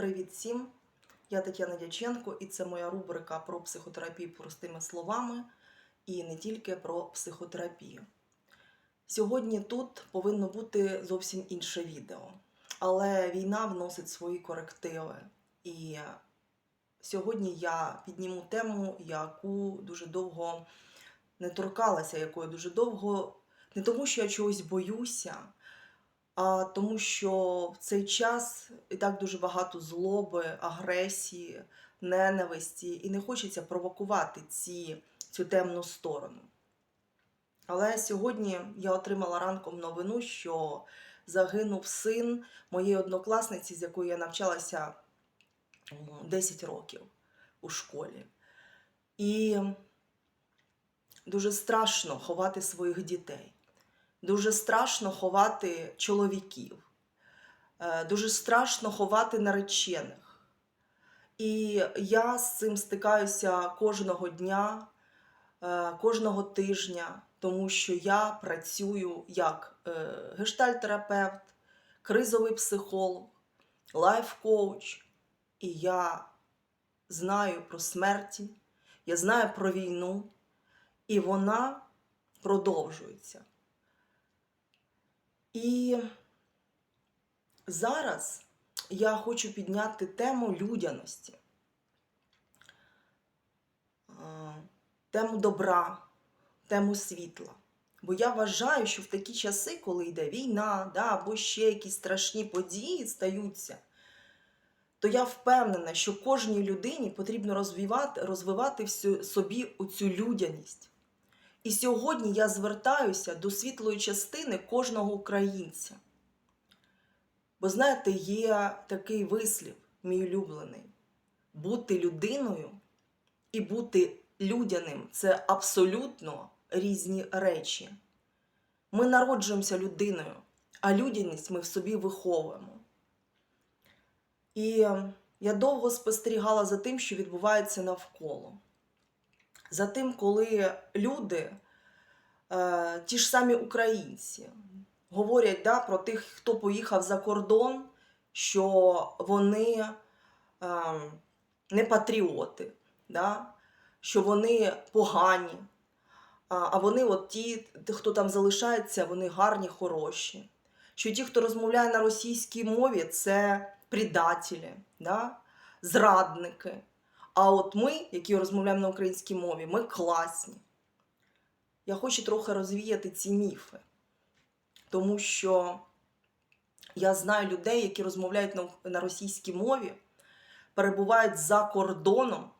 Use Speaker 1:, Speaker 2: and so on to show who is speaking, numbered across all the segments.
Speaker 1: Привіт всім! Я Тетяна Дяченко, і це моя рубрика про психотерапію простими словами і не тільки про психотерапію. Сьогодні тут повинно бути зовсім інше відео, але війна вносить свої корективи. І сьогодні я підніму тему, яку дуже довго не торкалася, якою дуже довго, не тому, що я чогось боюся, а тому, що в цей час і так дуже багато злоби, агресії, ненависті, і не хочеться провокувати ці, цю темну сторону. Але сьогодні я отримала ранком новину, що загинув син моєї однокласниці, з якою я навчалася 10 років у школі. І дуже страшно ховати своїх дітей. Дуже страшно ховати чоловіків, Е, дуже страшно ховати наречених. І я з цим стикаюся кожного дня, е, кожного тижня, тому що я працюю як е, гештальтерапевт, кризовий психолог, лайф-коуч, і я знаю про смерті, я знаю про війну, і вона продовжується. І зараз я хочу підняти тему людяності, тему добра, тему світла. Бо я вважаю, що в такі часи, коли йде війна, да, або ще якісь страшні події стаються, то я впевнена, що кожній людині потрібно розвивати, розвивати всю собі оцю людяність. І сьогодні я звертаюся до світлої частини кожного українця. Бо знаєте, є такий вислів, мій улюблений: бути людиною і бути людяним це абсолютно різні речі. Ми народжуємося людиною, а людяність ми в собі виховуємо. І я довго спостерігала за тим, що відбувається навколо. За тим, коли люди, е, ті ж самі українці, говорять да, про тих, хто поїхав за кордон, що вони е, не патріоти, да, що вони погані. А вони, от ті, хто там залишається, вони гарні, хороші. Що ті, хто розмовляє на російській мові, це предателі, да? зрадники. А от ми, які розмовляємо на українській мові, ми класні. Я хочу трохи розвіяти ці міфи, тому що я знаю людей, які розмовляють на, російській мові, перебувають за кордоном,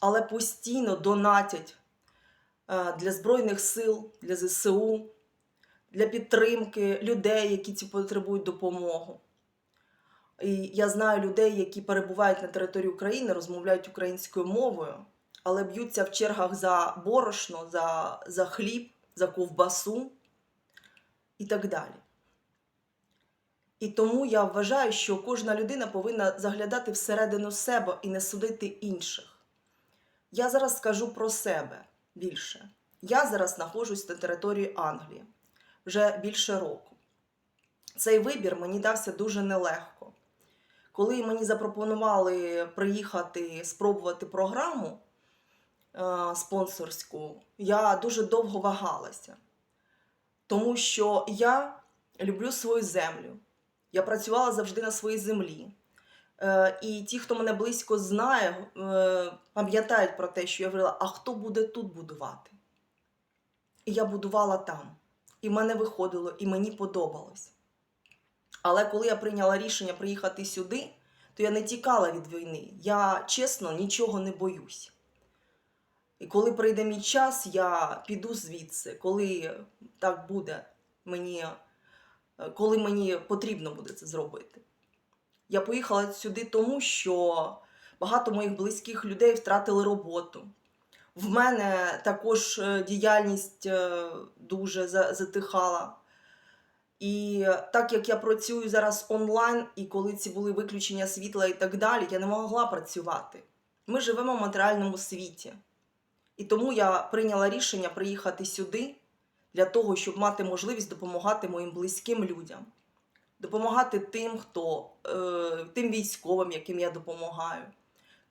Speaker 1: але постійно донатять е, для Збройних сил, для ЗСУ, для підтримки людей, які ці потребують допомогу. І я знаю людей, які перебувають на території України, розмовляють українською мовою, але б'ються в чергах за борошно, за, за хліб, за ковбасу і так далі. І тому я вважаю, що кожна людина повинна заглядати всередину себе і не судити інших. Я зараз скажу про себе більше. Я зараз знаходжусь на території Англії вже більше року. Цей вибір мені дався дуже нелегко. Коли мені запропонували приїхати спробувати програму е, спонсорську, я дуже довго вагалася, тому що я люблю свою землю. Я працювала завжди на своїй землі. Е, і ті, хто мене близько знає, е, пам'ятають про те, що я говорила, а хто буде тут будувати? І я будувала там. І в мене виходило, і мені подобалось. Але коли я прийняла рішення приїхати сюди, то я не тікала від війни. Я чесно нічого не боюсь. І коли прийде мій час, я піду звідси, коли так буде мені, коли мені потрібно буде це зробити. Я поїхала сюди тому, що багато моїх близьких людей втратили роботу. В мене також е, діяльність е, дуже затихала. І так як я працюю зараз онлайн, і коли ці були виключення світла і так далі, я не могла працювати. Ми живемо в матеріальному світі. І тому я прийняла рішення приїхати сюди для того, щоб мати можливість допомагати моїм близьким людям. допомагати тим, хто е, тим військовим, яким я допомагаю,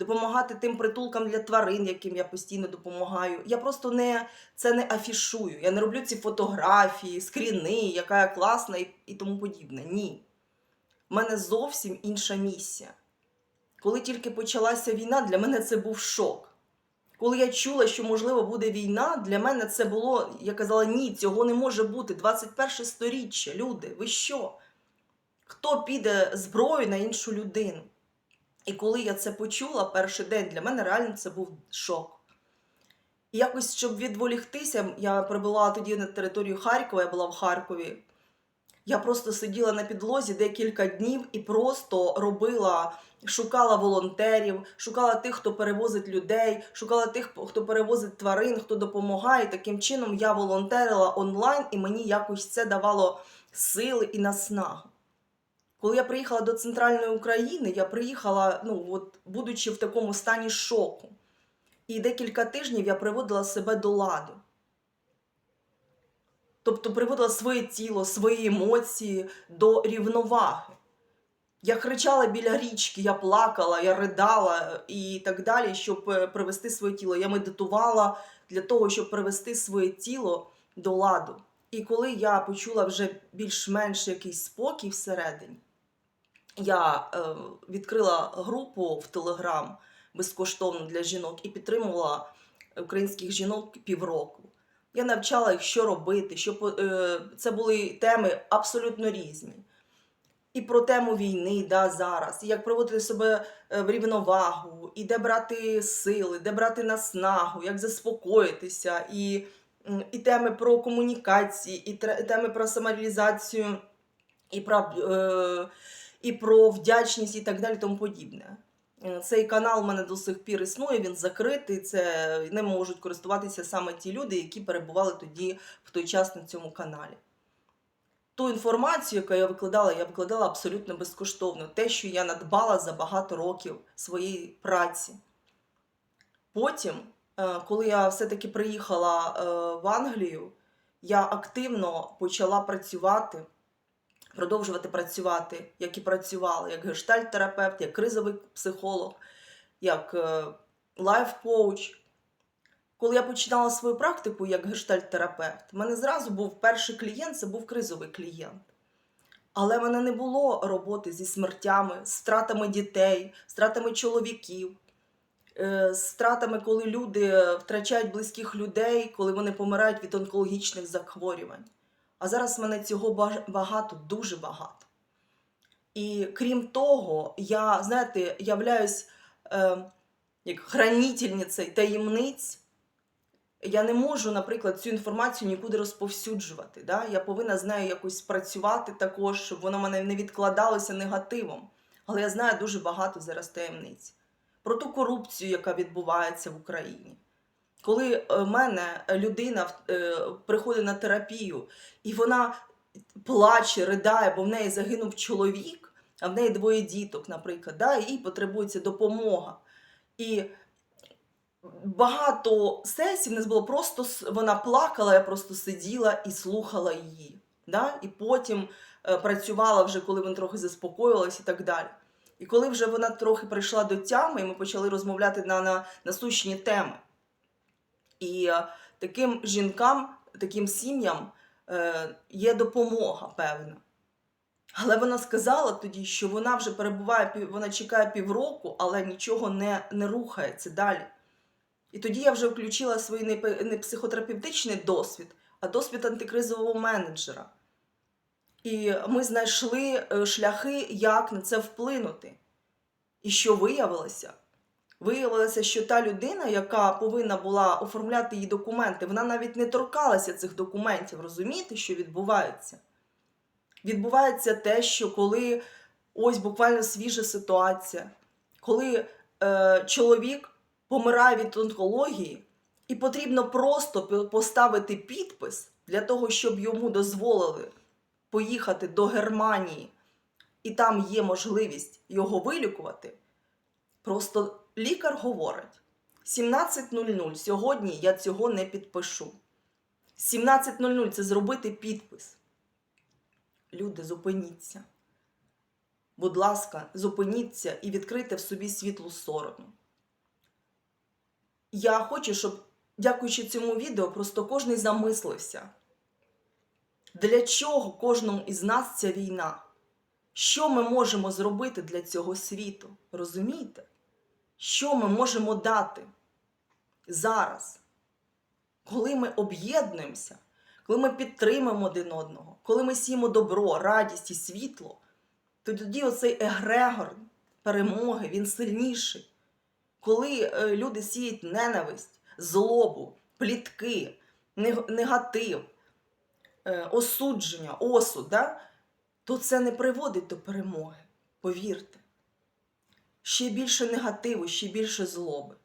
Speaker 1: допомагати тим притулкам для тварин, яким я постійно допомагаю. Я просто не це не афішую. Я не роблю ці фотографії, скріни, яка я класна і, і тому подібне. Ні. У мене зовсім інша місія. Коли тільки почалася війна, для мене це був шок. Коли я чула, що можливо буде війна, для мене це було, я казала, ні, цього не може бути. 21 сторіччя, люди, ви що? Хто піде зброю на іншу людину? І коли я це почула перший день, для мене реально це був шок. І якось, щоб відволіктися, я прибула тоді на територію Харкова, я була в Харкові. Я просто сиділа на підлозі декілька днів і просто робила, шукала волонтерів, шукала тих, хто перевозить людей, шукала тих, хто перевозить тварин, хто допомагає. Таким чином я волонтерила онлайн, і мені якось це давало сили і наснагу. Коли я приїхала до центральної України, я приїхала, ну от, будучи в такому стані шоку. І декілька тижнів я приводила себе до ладу. Тобто приводила своє тіло, свої емоції до рівноваги. Я кричала біля річки, я плакала, я ридала і так далі, щоб е, привести своє тіло. Я медитувала для того, щоб привести своє тіло до ладу. І коли я почула вже більш-менш якийсь спокій всередині, я е, відкрила групу в Телеграм безкоштовно для жінок і підтримувала українських жінок півроку. Я навчала їх, що робити, що е, це були теми абсолютно різні. І про тему війни да, зараз, і як приводити себе е, в рівновагу, і де брати сили, де брати наснагу, як заспокоїтися, і, і теми про комунікації, і теми про самореалізацію, і про, е, і про вдячність, і так далі, тому подібне. Е, Цей канал в мене до сих пір існує, він закритий. Це ним можуть користуватися саме ті люди, які перебували тоді в той час на цьому каналі. Ту інформацію, яку я викладала, я викладала абсолютно безкоштовно. Те, що я надбала за багато років своєї праці. Потім, е, коли я все-таки приїхала е, в Англію, я активно почала працювати, продовжувати працювати, як і працювала, як гештальт-терапевт, як кризовий психолог, як е, лайф-коуч. Коли я починала свою практику як гештальт-терапевт, в мене зразу був перший клієнт, це був кризовий клієнт. Але в мене не було роботи зі смертями, з втратами дітей, з втратами чоловіків, е, з коли люди втрачають близьких людей, коли вони помирають від онкологічних захворювань. А зараз в мене цього багато, дуже багато. І крім того, я, знаєте, являюсь е, як хранительницею таємниць. Я не можу, наприклад, цю інформацію нікуди розповсюджувати. Да? Я повинна з нею якось працювати також, щоб воно мене не відкладалося негативом. Але я знаю дуже багато зараз таємниць про ту корупцію, яка відбувається в Україні. Коли в мене людина е, приходить на терапію, і вона плаче, ридає, бо в неї загинув чоловік, а в неї двоє діток, наприклад, да, і потребується допомога. І багато сесій в нас було просто вона плакала, я просто сиділа і слухала її. Да? І потім е, працювала вже, коли вона трохи заспокоїлась і так далі. І коли вже вона трохи прийшла до тями, і ми почали розмовляти на, на насущні теми. І е, таким жінкам, таким сім'ям е, є допомога певна. Але вона сказала тоді, що вона вже перебуває, вона чекає півроку, але нічого не, не рухається далі. І тоді я вже включила свій не, психотерапевтичний досвід, а досвід антикризового менеджера. І ми знайшли е, шляхи, як на це вплинути. І що виявилося? Виявилося, що та людина, яка повинна була оформляти її документи, вона навіть не торкалася цих документів. Розумієте, що відбувається? Відбувається те, що коли ось буквально свіжа ситуація, коли е, чоловік помирає від онкології, і потрібно просто поставити підпис для того, щоб йому дозволили поїхати до Германії, і там є можливість його вилікувати. Просто лікар говорить: 17.00 сьогодні я цього не підпишу. 17.00 це зробити підпис. Люди, зупиніться. будь ласка, зупиніться і відкрийте в собі світлу сторону. Я хочу, щоб, дякуючи цьому відео, просто кожен замислився. Для чого кожному із нас ця війна? Що ми можемо зробити для цього світу? Розумієте? Що ми можемо дати зараз, коли ми об'єднуємося, коли ми підтримуємо один одного, коли ми сіємо добро, радість і світло, то тоді оцей егрегор перемоги, він сильніший. Коли е, люди сіють ненависть, злобу, плітки, негатив, е, осудження, осуд, да? то це не приводить до перемоги. Повірте. Ще більше негативу, ще більше злоби.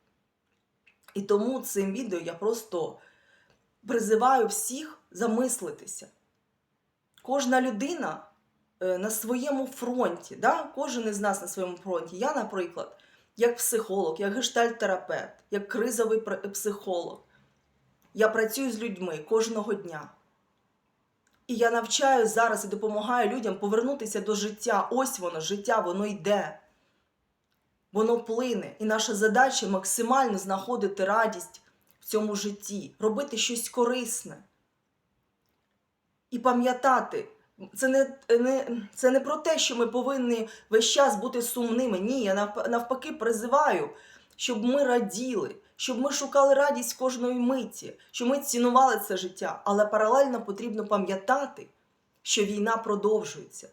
Speaker 1: І тому цим відео я просто призиваю всіх замислитися. Кожна людина е, на своєму фронті, да? кожен із нас на своєму фронті. Я, наприклад, як психолог, як гештальтерапевт, як кризовий психолог. Я працюю з людьми кожного дня. І я навчаю зараз і допомагаю людям повернутися до життя. Ось воно, життя, воно йде. Воно плине. І наша задача максимально знаходити радість в цьому житті, робити щось корисне. І пам'ятати, це не, не, це не про те, що ми повинні весь час бути сумними. Ні, я навпаки призиваю, щоб ми раділи, щоб ми шукали радість кожної миті, щоб ми цінували це життя. Але паралельно потрібно пам'ятати, що війна продовжується,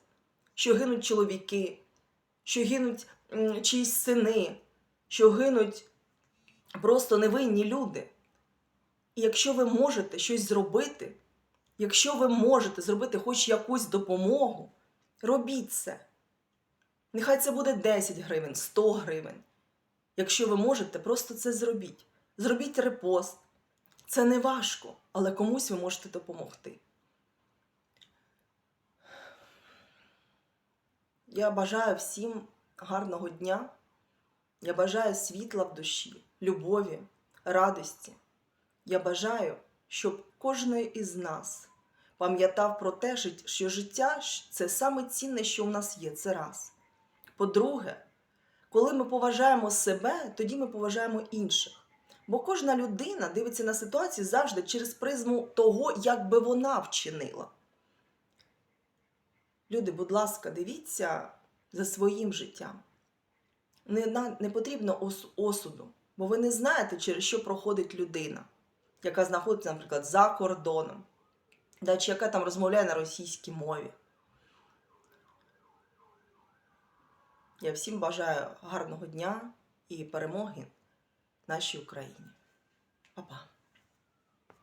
Speaker 1: що гинуть чоловіки, що гинуть чиїсь сини, що гинуть просто невинні люди. І якщо ви можете щось зробити, якщо ви можете зробити хоч якусь допомогу, робіть це. Нехай це буде 10 гривень, 100 гривень. Якщо ви можете, просто це зробіть. Зробіть репост. Це не важко, але комусь ви можете допомогти. Я бажаю всім гарного дня. Я бажаю світла в душі, любові, радості. Я бажаю, щоб кожен із нас пам'ятав про те, що життя це саме цінне, що в нас є. Це раз. По-друге, коли ми поважаємо себе, тоді ми поважаємо інших. Бо кожна людина дивиться на ситуацію завжди через призму того, як би вона вчинила. Люди, будь ласка, дивіться за своїм життям. Не, не потрібно ос- осуду, бо ви не знаєте, через що проходить людина, яка знаходиться, наприклад, за кордоном, да, чи яка там розмовляє на російській мові. Я всім бажаю гарного дня і перемоги нашій Україні. Па-па.